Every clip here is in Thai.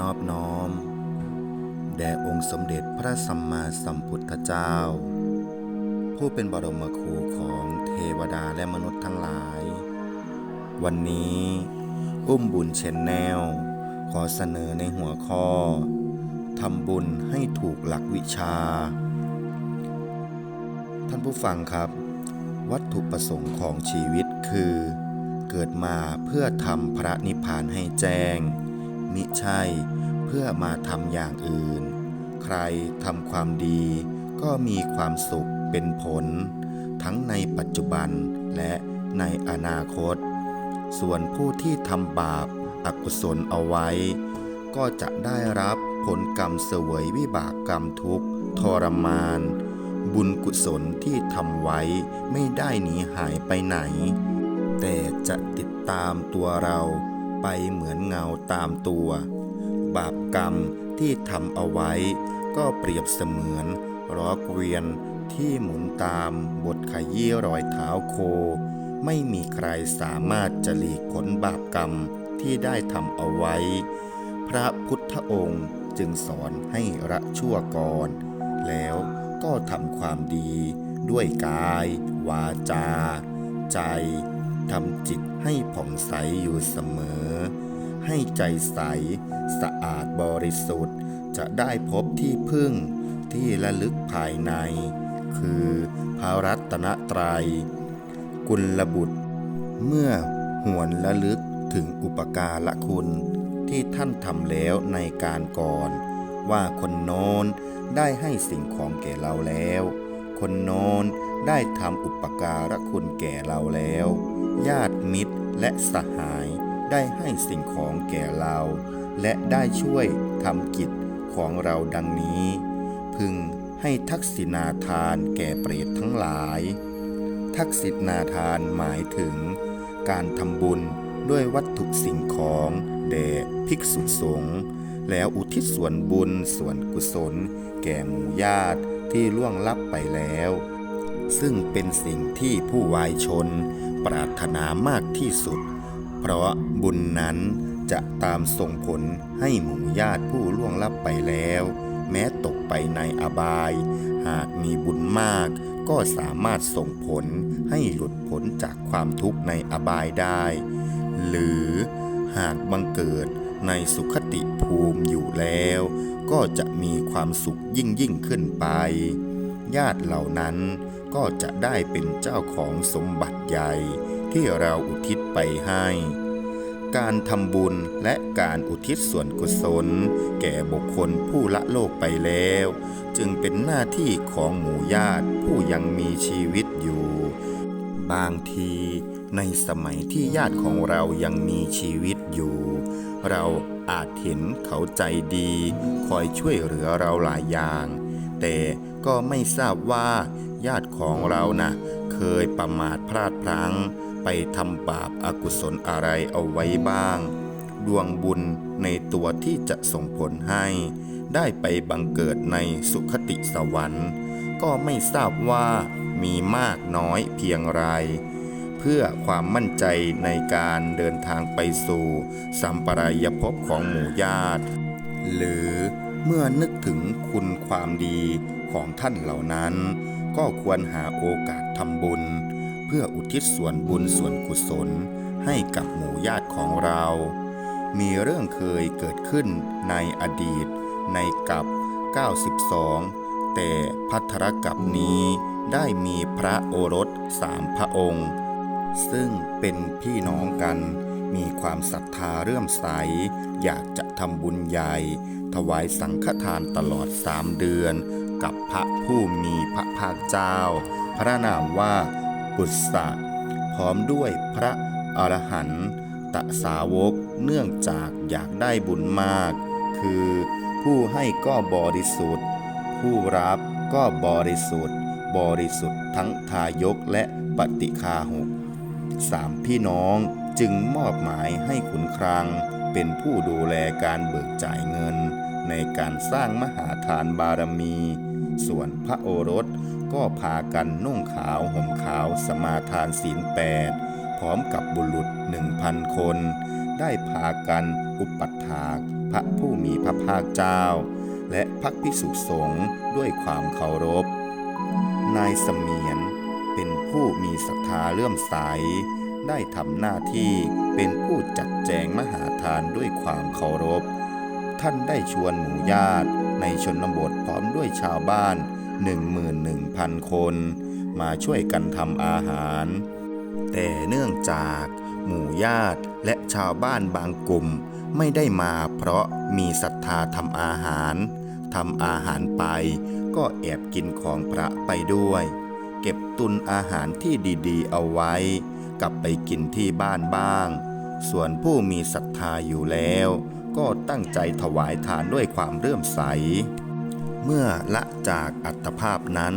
นอบน้อม แด่องค์สมเด็จพระสัมมาสัมพุทธเจ้า ผู้เป็นบรมครูของเทวดาและมนุษย์ทั้งหลาย วันนี้อุ้มบุญเชนแนล ขอเสนอในหัวข้อทำบุญให้ถูกหลักวิชา ท่านผู้ฟังครับ วัตถุประสงค์ของชีวิตคือ เกิดมาเพื่อทำพระนิพพานให้แจ้ง มิใช่เพื่อมาทำอย่างอื่น ใครทำความดีก็มีความสุขเป็นผล ทั้งในปัจจุบันและในอนาคต ส่วนผู้ที่ทำบาปอากุศลเอาไว้ ก็จะได้รับผลกรรมเสวยวิบากกรรมทุกข์ทรมาน บุญกุศลที่ทำไว้ไม่ได้หนีหายไปไหน แต่จะติดตามตัวเรา ไปเหมือนเงาตามตัว บาปกรรมที่ทำเอาไว้ ก็เปรียบเสมือนล้อเกวียนที่หมุนตามบทขยี้รอยเท้าโค ไม่มีใครสามารถจะหลีกผลบาปกรรมที่ได้ทำเอาไว้ พระพุทธองค์จึงสอนให้ระชั่วก่อน แล้วก็ทำความดีด้วยกาย วาจา ใจ ทำจิตให้ผ่องใสอยู่เสมอ ให้ใจใส สะอาดบริสุทธิ์ จะได้พบที่พึ่งที่ระลึกภายใน คือพระรัตนตรัย กุลบุตร เมื่อหวนระลึกถึงอุปการะคุณที่ท่านทำแล้วในการก่อน ว่าคนโน้นได้ให้สิ่งของแก่เราแล้ว คนโน้นได้ทำอุปการะคุณแก่เราแล้ว ญาติมิตรและสหายได้ให้สิ่งของแก่เรา และได้ช่วยทำกิจของเราดังนี้ พึงให้ทักษิณาทานแก่เปรตทั้งหลาย ทักษิณาทานหมายถึง การทำบุญด้วยวัตถุสิ่งของแด่ภิกษุสงฆ์แล้วอุทิศส่วนบุญส่วนกุศล แก่หมู่ญาติ ที่ล่วงลับไปแล้ว ซึ่งเป็นสิ่งที่ผู้วายชน ปรารถนามากที่สุด เพราะบุญนั้นจะตามส่งผลให้หมู่ญาติผู้ล่วงลับไปแล้ว แม้ตกไปในอบาย หากมีบุญมาก ก็สามารถส่งผลให้หลุดพ้นจากความทุกข์ในอบายได้ หรือหากบังเกิด ในสุขติภูมิอยู่แล้ว ก็จะมีความสุขยิ่งยิ่งขึ้นไป ญาติเหล่านั้นก็จะได้เป็นเจ้าของสมบัติใหญ่ที่เราอุทิศไปให้ การทำบุญและการอุทิศส่วนกุศล แก่บุคคลผู้ละโลกไปแล้ว จึงเป็นหน้าที่ของหมู่ญาติผู้ยังมีชีวิตอยู่ บางทีในสมัยที่ญาติของเรายังมีชีวิต อยู่ เราอาจเห็นเขาใจดี คอยช่วยเหลือเราหลายอย่าง แต่ก็ไม่ทราบว่าญาติของเรานะ่ะเคยประมาทพลาดพลั้ง ไปทำบาปอากุศลอะไรเอาไว้บ้าง ดวงบุญในตัวที่จะส่งผลให้ ได้ไปบังเกิดในสุขติสวรรค์ ก็ไม่ทราบว่ามีมากน้อยเพียงไร พื่อความมั่นใจในการเดินทางไปสู่สัมปรายภพของหมู่ญาติ หรือเมื่อนึกถึงคุณความดีของท่านเหล่านั้น ก็ควรหาโอกาสทำบุญ เพื่ออุทิศส่วนบุญส่วนกุศลให้กับหมู่ญาติของเรา มีเรื่องเคยเกิดขึ้นในอดีตในกับ 92 แต่พัทธรกับนี้ได้มีพระโอรสสามพระองค์ ซึ่งเป็นพี่น้องกัน มีความศรัทธาเรื่มใส อยากจะทำบุญใหญ่ ถวายสังฆทานตลอดสามเดือน กับพระผู้มีพระภาคเจ้า พระนามว่าปุษสะพร้อมด้วยพระอรหันตสาวกเนื่องจากอยากได้บุญมาก คือผู้ให้ก็บริสุทธิ์ ผู้รับก็บริสุทธิ์ บริสุทธิ์ทั้งทายกและปฏิคาหก สามพี่น้องจึงมอบหมายให้ขุนครัง เป็นผู้ดูแลการเบิกจ่ายเงิน ในการสร้างมหาทานบารมี ส่วนพระโอรสก็พากันนุ่งขาวห่มขาวสมาทานศีลแปดพร้อมกับบุรุษหนึ่งพันคน ได้พากันอุปัฏฐากพระผู้มีพระภาคเจ้า และพระภิกษุสงฆ์ด้วยความเคารพ นายสมียน ผู้มีศรัทธาเลื่อมใส ได้ทำหน้าที่เป็นผู้จัดแจงมหาทานด้วยความเคารพ ท่านได้ชวนหมู่ญาติในชนบทพร้อมด้วยชาวบ้าน 11,000 คน มาช่วยกันทำอาหาร แต่เนื่องจากหมู่ญาติและชาวบ้านบางกลุ่มไม่ได้มาเพราะมีศรัทธาทำอาหารทำอาหารไปก็แอบกินของพระไปด้วย เก็บตุนอาหารที่ดีๆ เอาไว้ กลับไปกินที่บ้านบ้าง ส่วนผู้มีศรัทธาอยู่แล้ว ก็ตั้งใจถวายทานด้วยความเลื่อมใส เมื่อละจากอัตภาพนั้น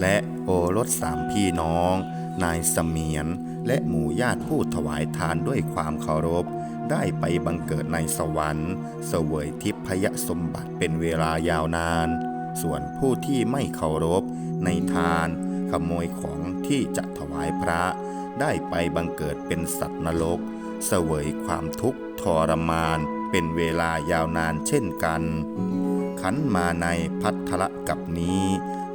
และโอรสสามพี่น้อง นายเสมียน และหมู่ญาติผู้ถวายทานด้วยความเคารพ ได้ไปบังเกิดในสวรรค์ เสวยทิพยสมบัติเป็นเวลายาวนาน ส่วนผู้ที่ไม่เคารพในทาน ขโมยของที่จะถวายพระ ได้ไปบังเกิดเป็นสัตว์นรก เสวยความทุกข์ทรมาน เป็นเวลายาวนานเช่นกัน ขันมาในพัทธละกับนี้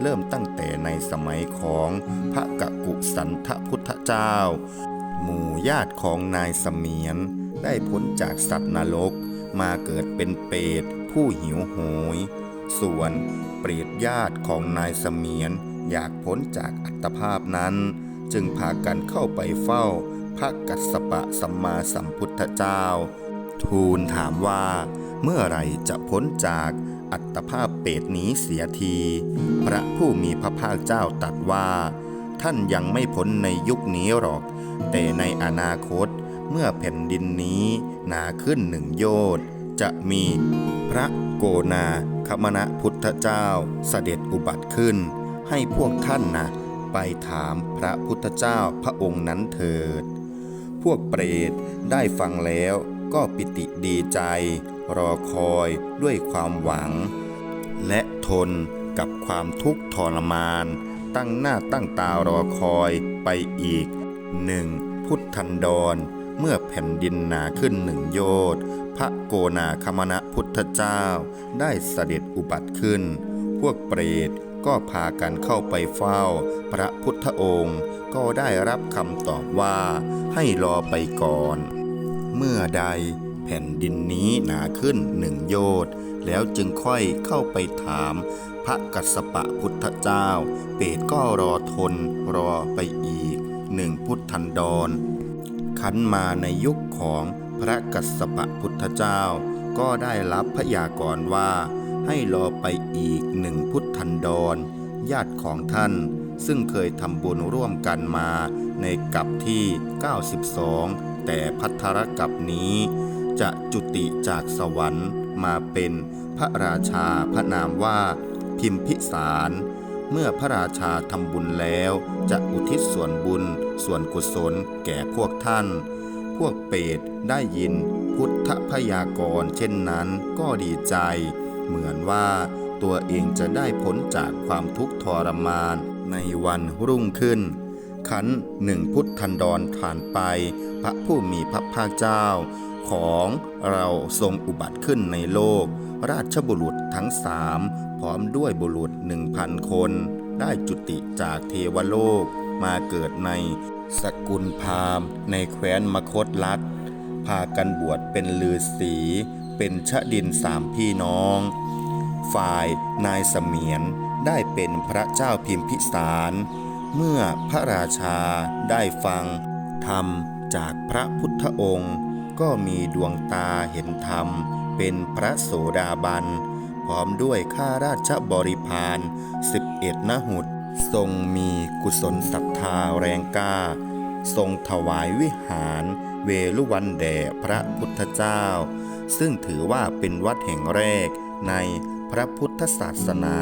เริ่มตั้งแต่ในสมัยของพระกกุสันทพุทธเจ้า หมู่ญาติของนายเสมียน ได้พ้นจากสัตว์นรก มาเกิดเป็นเปรตผู้หิวโหย ส่วนเปรตญาติของนายเสมียน อยากพ้นจากอัตภาพนั้น จึงพากันเข้าไปเฝ้า พระกัสสปะสัมมาสัมพุทธเจ้า ทูลถามว่า เมื่อไรจะพ้นจากอัตภาพเปรตนี้เสียที พระผู้มีพระภาคเจ้าตรัสว่า ท่านยังไม่พ้นในยุคนี้หรอก แต่ในอนาคตเมื่อแผ่นดินนี้หนาขึ้นหนึ่งโยชน์จะมีพระโกนาคมณะพุทธเจ้าเสด็จอุบัติขึ้น ให้พวกท่านนะไปถามพระพุทธเจ้าพระองค์นั้นเถิด พวกเปรตได้ฟังแล้วก็ปิติดีใจ รอคอยด้วยความหวัง และทนกับความทุกข์ทรมาน ตั้งหน้าตั้งตารอคอยไปอีกหนึ่งพุทธันดรเมื่อแผ่นดินหนาขึ้นหนึ่งโยชน์พระโกนาคมณะพุทธเจ้าได้เสด็จอุบัติขึ้น พวกเปรต ก็พากันเข้าไปเฝ้า พระพุทธองค์ ก็ได้รับคำตอบว่าให้รอไปก่อน เมื่อใดแผ่นดินนี้หนาขึ้นหนึ่งโยชน์แล้วจึงค่อยเข้าไปถาม พระกัสสปะพุทธเจ้า เปตก็รอทนรอไปอีกหนึ่งพุทธันดรขันมาในยุคของพระกัสสปะพุทธเจ้า ก็ได้รับพยากรณ์ว่า ให้รอไปอีกหนึ่งพุทธันดร ญาติของท่าน ซึ่งเคยทำบุญร่วมกันมาในกับที่ 92 แต่พัทธรกับนี้ จะจุติจากสวรรค์มาเป็นพระราชาพระนามว่าพิมพิสารเมื่อพระราชาทำบุญแล้วจะอุทิศส่วนบุญ ส่วนกุศลแก่พวกท่าน พวกเปรตได้ยินพุทธพยากรณ์เช่นนั้นก็ดีใจ เหมือนว่าตัวเองจะได้พ้นจากความทุกข์ทรมานในวันรุ่งขึ้น ขันหนึ่งพุทธันดรผ่านไป พระผู้มีพระภาคเจ้า ของเราทรงอุบัติขึ้นในโลก ราชบุรุษทั้งสามพร้อมด้วยบุรุษหนึ่งพันคน ได้จุติจากเทวโลกมาเกิดในสกุลพามในแคว้นมคตลัดพากันบวชเป็นลือสี เป็นชะดินสามพี่น้อง ฝ่ายนายเสมียนได้เป็นพระเจ้าพิมพิสาร เมื่อพระราชาได้ฟังธรรมจากพระพุทธองค์ ก็มีดวงตาเห็นธรรม เป็นพระโสดาบัน พร้อมด้วยข้าราชบริพารสิบเอ็ดนหุตทรงมีกุศลศรัทธาแรงกล้า ทรงถวายวิหาร เวลุวันแด่พระพุทธเจ้า ซึ่งถือว่าเป็นวัดแห่งแรกในพระพุทธศาสนา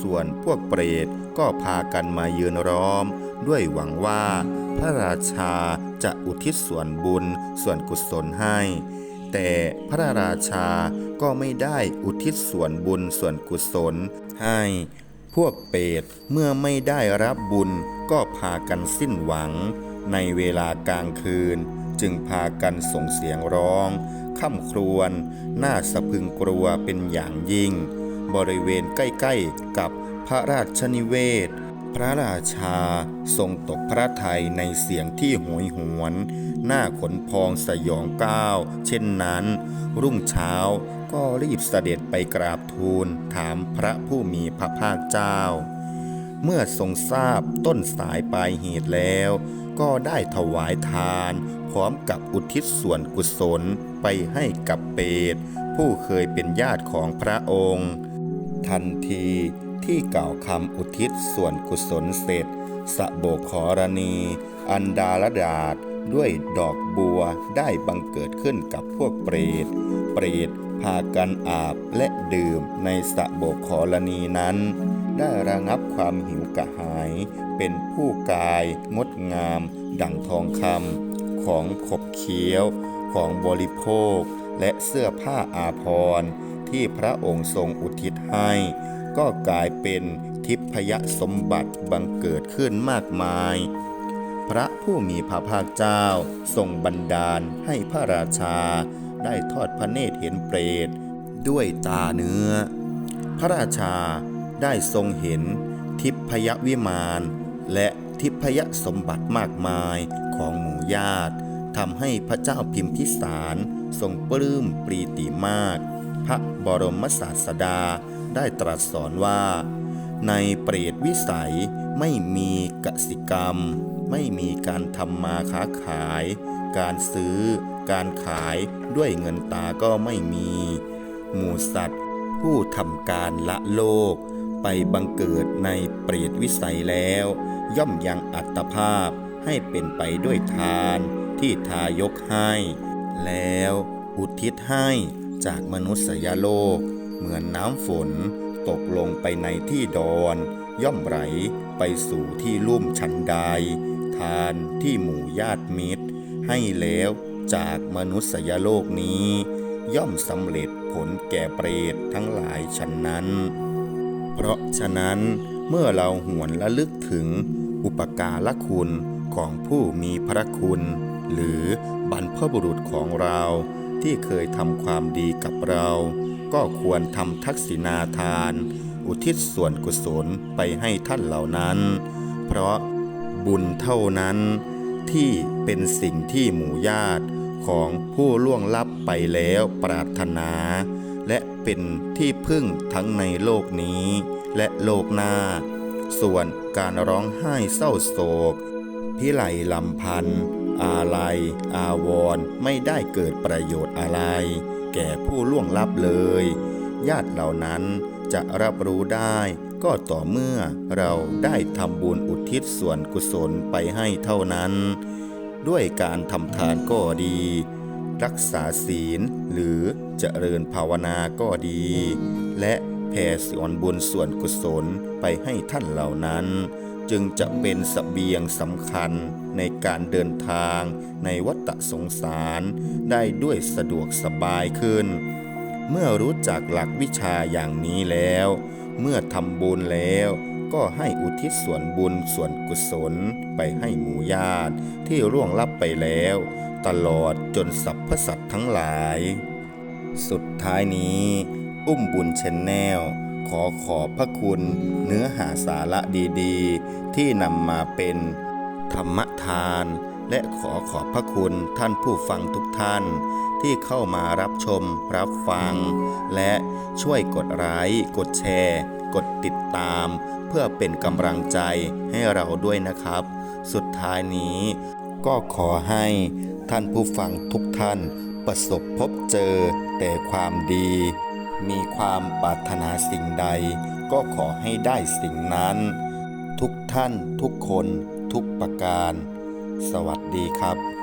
ส่วนพวกเปรตก็พากันมายืนล้อม ด้วยหวังว่า พระราชาจะอุทิศส่วนบุญส่วนกุศลให้ แต่พระราชาก็ไม่ได้อุทิศส่วนบุญส่วนกุศลให้ พวกเปรตเมื่อไม่ได้รับบุญก็พากันสิ้นหวัง ในเวลากลางคืน จึงพากันส่งเสียงร้อง ค่ำครวญน่าสะพึงกลัวเป็นอย่างยิ่ง บริเวณใกล้ๆกับพระราชนิเวศ พระราชาทรงตกพระทัยในเสียงที่โหยหวน หน้าขนพองสยองก้าว เช่นนั้น รุ่งเช้าก็รีบเสด็จไปกราบทูลถามพระผู้มีพระภาคเจ้า เมื่อทรงทราบต้นสายปลายเหตุแล้ว ก็ได้ถวายทาน พร้อมกับอุทิศส่วนกุศลไปให้กับเปรตผู้เคยเป็นญาติของพระองค์ ทันทีที่กล่าวคำอุทิศส่วนกุศลเสร็จ สะโบกขอรณี อันดาลดาษด้วยดอกบัวได้บังเกิดขึ้นกับพวกเปรต เปรตพากันอาบและดื่มในสะโบกขอรณีนั้น ได้ระงับความหิวกระหาย เป็นผู้กายงดงาม ดั่งทองคำของขบเคี้ยว ของบริโภค และเสื้อผ้าอาภรณ์ที่พระองค์ทรงอุทิศให้ ก็กลายเป็นทิพยสมบัติบังเกิดขึ้นมากมาย พระผู้มีพระภาคเจ้าทรงบันดาลให้พระราชา ได้ทอดพระเนตรเห็นเปรตด้วยตาเนื้อ พระราชา ได้ทรงเห็นทิพยวิมาน และทิพยสมบัติมากมายของหมู่ญาติทำให้พระเจ้าพิมพิสารทรงปลื้มปรีติมาก พระบรมศาสดาได้ตรัสสอนว่า ในเปรตวิสัยไม่มีกสิกรรม ไม่มีการทำมาค้าขาย การซื้อ การขายด้วยเงินตาก็ไม่มี หมู่สัตว์ ผู้ทำการละโลก ไปบังเกิดในเปรตวิสัยแล้ว ย่อมยังอัตภาพให้เป็นไปด้วยทานที่ทายกให้ แล้วอุทิศให้จากมนุษยโลก เหมือนน้ำฝนตกลงไปในที่ดอน ย่อมไหลไปสู่ที่ลุ่มชันใด ทานที่หมู่ญาติมิตร ให้แล้วจากมนุษยโลกนี้ ย่อมสำเร็จผลแก่เปรตทั้งหลายฉันนั้น เพราะฉะนั้นเมื่อเราหวนระลึกถึงอุปการะคุณของผู้มีพระคุณ หรือบรรพบุรุษของเราที่เคยทำความดีกับเรา ก็ควรทำทักษิณาทาน อุทิศส่วนกุศลไปให้ท่านเหล่านั้น เพราะบุญเท่านั้นที่เป็นสิ่งที่หมู่ญาติของผู้ล่วงลับไปแล้วปรารถนา และเป็นที่พึ่งทั้งในโลกนี้ และโลกหน้า ส่วนการร้องไห้เศร้าโศก พิไหลลำพันธ์อาลัย อาวรณ์ไม่ได้เกิดประโยชน์อะไร แก่ผู้ล่วงลับเลย ญาติเหล่านั้นจะรับรู้ได้ก็ต่อเมื่อเราได้ทำบุญอุทิศส่วนกุศลไปให้เท่านั้น ด้วยการทำทานก็ดี รักษาศีลหรือ เจริญภาวนาก็ดี และแผ่ส่วนบุญส่วนกุศลไปให้ท่านเหล่านั้น จึงจะเป็นสเสบียงสำคัญในการเดินทางในวัฏสงสารได้ด้วยสะดวกสบายขึ้น เมื่อรู้จักหลักวิชาอย่างนี้แล้ว เมื่อทำบุญแล้วก็ให้อุทิศส่วนบุญส่วนกุศลไปให้หมู่ญาติที่ร่วงลับไปแล้ว ตลอดจนสรรพสัตว์ทั้งหลาย สุดท้ายนี้ อุ้มบุญชนแนลขอขอบพระคุณเนื้อหาสาระดีๆ ที่นำมาเป็นธรรมทาน และขอขอบพระคุณท่านผู้ฟังทุกท่าน ที่เข้ามารับชมรับฟัง และช่วยกดไลค์กดแชร์ กดติดตาม เพื่อเป็นกำลังใจให้เราด้วยนะครับ สุดท้ายนี้ก็ขอให้ท่านผู้ฟังทุกท่าน ประสบพบเจอแต่ความดี มีความปรารถนาสิ่งใด ก็ขอให้ได้สิ่งนั้น ทุกท่านทุกคนทุกประการ สวัสดีครับ